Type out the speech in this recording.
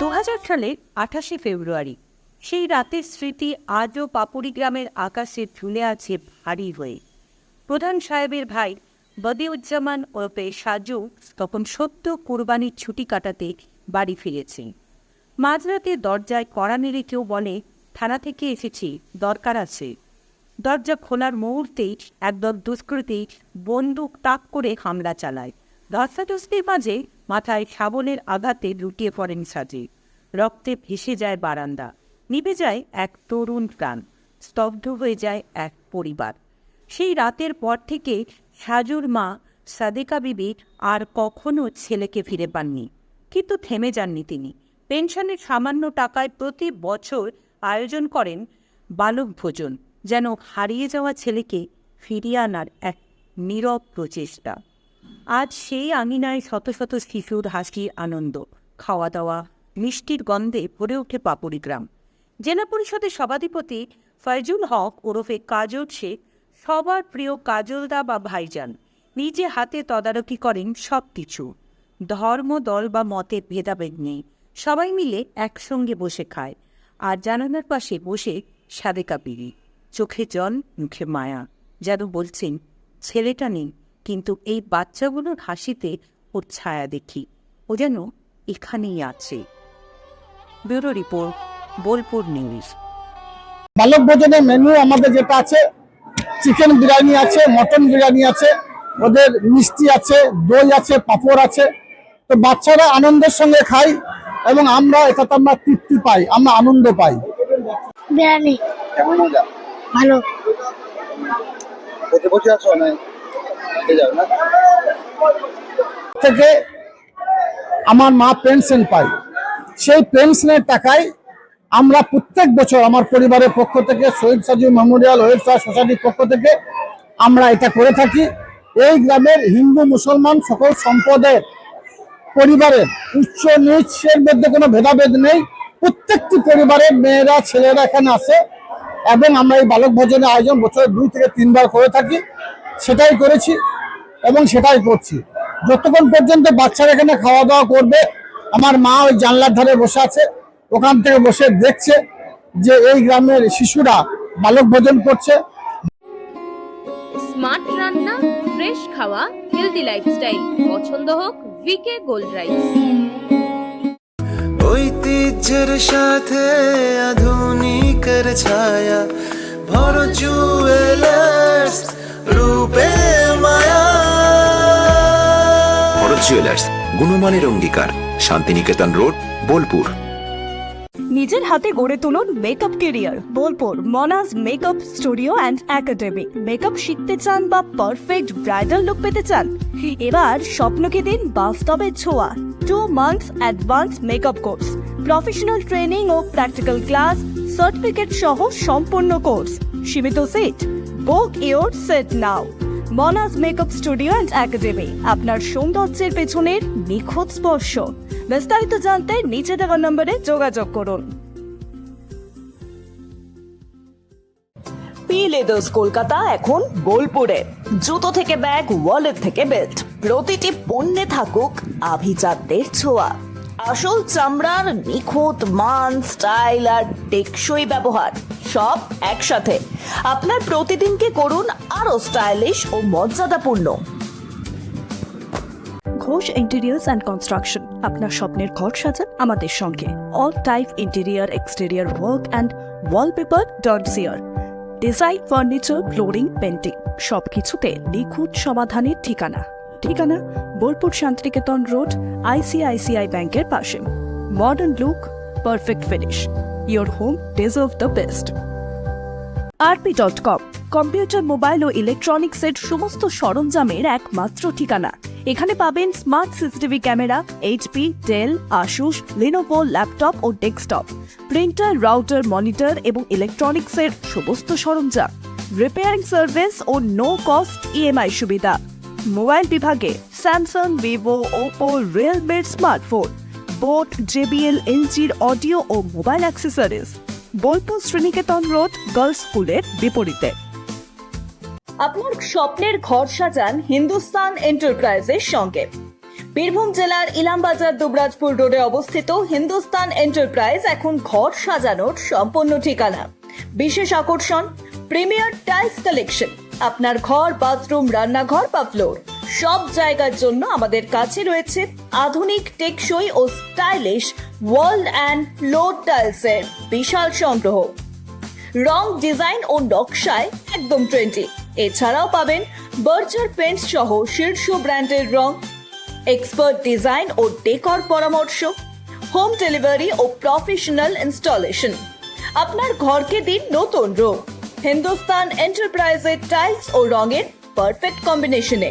দু সালের আঠাশে ফেব্রুয়ারি, সেই রাতের স্মৃতি আজও পাপুরি গ্রামের আকাশে ঝুলে আছে ভারী হয়ে। প্রধান সাহেবের ভাই বদিউজ্জামান ওরফে সাজু তখন সত্য কোরবানির ছুটি কাটাতে বাড়ি ফিরেছে মাঝরাতে দরজায় কড়া নেড়ে কেউ বলে, থানা থেকে এসেছি, দরকার আছে। দরজা খোলার মুহূর্তেই একদল দুষ্কৃতী বন্দুক তাক করে হামলা চালায়। ধস্তাধস্তির মাঝে মাথায় শাবলের আঘাতে লুটিয়ে পড়েন সাজে রক্তে ভেসে যায় বারান্দা। নিভে যায় এক তরুণ প্রাণ। স্তব্ধ হয়ে যায় এক পরিবার। সেই রাতের পর থেকে সাজুর মা সাদেকা বিবি আর কখনো ছেলেকে ফিরে পাননি, কিন্তু থেমে যাননি তিনি। পেনশনের সামান্য টাকায় প্রতি বছর আয়োজন করেন বালক ভোজন, যেন হারিয়ে যাওয়া ছেলেকে ফিরিয়ে আনার এক নীরব প্রচেষ্টা। আজ সেই আঙিনায় শত শত শিশুর হাসি, আনন্দ খাওয়া দাওয়া মিষ্টির গন্ধে ভরে ওঠে পাপুরি গ্রাম। জেলা পরিষদের সভাধিপতি ফয়জুল হক ওরফে কাজল শেখ সবার প্রিয় কাজলদা বা ভাইজান, নিজে হাতে তদারকি করেন সব কিছু ধর্ম, দল বা মতের ভেদাভেদ নেই, সবাই মিলে একসঙ্গে বসে খায়, আর জানালার পাশে বসে সাদেকা বিড়ি। চোখে জল, মুখে মায়া, যেন বলছেন, ছেলেটা নেই কিন্তু এই বাচ্চাগুলোর হাসিতে ওর ছায়া দেখি। ও যেন এখানেই আছে। Bureau report Bolpur news. বালক ভোজনের মেনু আমাদের যেটা আছে চিকেন বিরিয়ানি আছে মটন বিরিয়ানি আছে ওদের মিষ্টি আছে দই আছে পাঁপড় আছে। তো বাচ্চারা আনন্দের সঙ্গে খায় এবং আমরা এটাতে আমরা তৃপ্তি পাই আমরা আনন্দ পাই। বিরিয়ানি। ভালো। খেতে যাও না থেকে আমার মা পেনশন পায়। সেই পেনশনের টাকায় আমরা প্রত্যেক বছর আমার পরিবারের পক্ষ থেকে, শহীদ সাজু মেমোরিয়াল ওয়েব সোসাইটির পক্ষ থেকে আমরা এটা করে থাকি। এই গ্রামের হিন্দু মুসলমান সকল সম্পদের পরিবারের উচ্চ নিচের মধ্যে কোনো ভেদাভেদ নেই। প্রত্যেকটি পরিবারের মেয়েরা, ছেলেরা এখানে আসে এবং আমরা এই বালক ভোজনের আয়োজন বছরে দুই থেকে তিনবার করে থাকি। সেটাই করেছি। এবং সেটাই করছি। যতক্ষণ পর্যন্ত বাচ্চারা এখানে খাওয়া দাওয়া করবে আমার মা ওই জানলার ধারে বসে আছে ওখান থেকে বসে দেখছে যে এই গ্রামের শিশুরা বালক ভোজন করছে। স্মার্ট রান্না ফ্রেশ খাওয়া হেলদি লাইফস্টাইল পছন্দ হোক ভিকে গোল্ড রাইস ঐতিহ্যের সাথে আধুনিকের ছায়া ভর জুয়েলার্স গুণমানের অঙ্গীকার, শান্তিনিকেতন রোড, বোলপুর। নিজের হাতে গড়ে তুলুন makeup career Bolpur Monaj makeup studio and academy makeup শিখতে চান বা পারফেক্ট ব্রাইডাল লুক পেতে চান? এবার স্বপ্নকে দিন বাস্তবের ছোঁয়া। Two months advance makeup course professional training ও প্র্যাকটিক্যাল ক্লাস সার্টিফিকেট সহ সম্পূর্ণ কোর্স সীমিত seat book your seat now Monaj makeup studio and academy, আপনার সৌন্দর্যের পেছনের নিখুঁত স্পর্শ। বিস্তারিত জানতে নিচে দেওয়া নম্বরে যোগাযোগ করুন। পি লেদার্স কলকাতা এখন বোলপুরে। জুতো থেকে ব্যাগ ওয়ালেট থেকে বেল্ট প্রতিটি পণ্যে থাকুক আভিজাতদের ছোঁয়া। আসল চামড়ার নিখুঁত মান স্টাইল আর টেকসই ব্যবহার। সব একসাথে। আপনার প্রতিদিনকে করুন আরও স্টাইলিশ ও মর্যাদাপূর্ণ। ঘোষ ইন্টেরিয়ার্স অ্যান্ড কনস্ট্রাকশন, আপনার স্বপ্নের ঘর সাজান আমাদের সঙ্গে। All type interior, exterior work and wallpaper dot chair design, furniture, flooring painting সবকিছুতে নিখুঁত সমাধানের ঠিকানা। ঠিকানা, বোলপুর শান্তিনিকেতন রোড, আইসিআইসিআই ব্যাংকের পাশে। Modern look, perfect finish. Your home deserve the best RP dot com computer mobile ও ইলেকট্রনিক্সের সমস্ত সরঞ্জামের একমাত্র ঠিকানা। এখানে পাবেন smart CCTV camera HP Dell Asus Lenovo laptop ও ডেস্কটপ প্রিন্টার রাউটার মনিটর এবং ইলেকট্রনিক্সের সমস্ত সরঞ্জাম। রিপেয়ারিং সার্ভিস ও নো কস্ট ইএমআই সুবিধা। মোবাইল বিভাগে স্যামসাং ভিভো ওপো রিয়েলমির স্মার্টফোন বোট জেবিএল এলজির অডিও ও mobile accessories Bolpur Sriniketan road girls স্কুলের বিপরীতে। আপনার স্বপ্নের ঘর সাজান হিন্দুস্তান এন্টারপ্রাইজের সঙ্গে। বীরভূম জেলার ইলামবাজার, দুবরাজপুর রোডে অবস্থিত হিন্দুস্তান এন্টারপ্রাইজ এখন ঘর সাজানোর সম্পূর্ণ ঠিকানা। বিশেষ আকর্ষণ, প্রিমিয়ার টাইলস কালেকশন। আপনার ঘর, বাথরুম, রান্নাঘর বা ফ্লোর। সব জায়গার জন্য আমাদের কাছে রয়েছে আধুনিক টেকসই ও স্টাইলিশ ওয়ার্ল্ড অ্যান্ড ফ্লোর টাইলসের বিশাল সংগ্রহ। রং ডিজাইন ও নকশায় একদম ট্রেন্ডি এছাড়াও পাবেন বার্জার পেন্টস সহ শীর্ষ ব্র্যান্ডের রং এক্সপার্ট ডিজাইন ও ডেকর পরামর্শ হোম ডেলিভারি ও প্রফেশনাল ইনস্টলেশন আপনার ঘরকে দিন নতুন রূপ। হিন্দুস্তান এন্টারপ্রাইজের টাইলস ও রঙের পারফেক্ট কম্বিনেশনে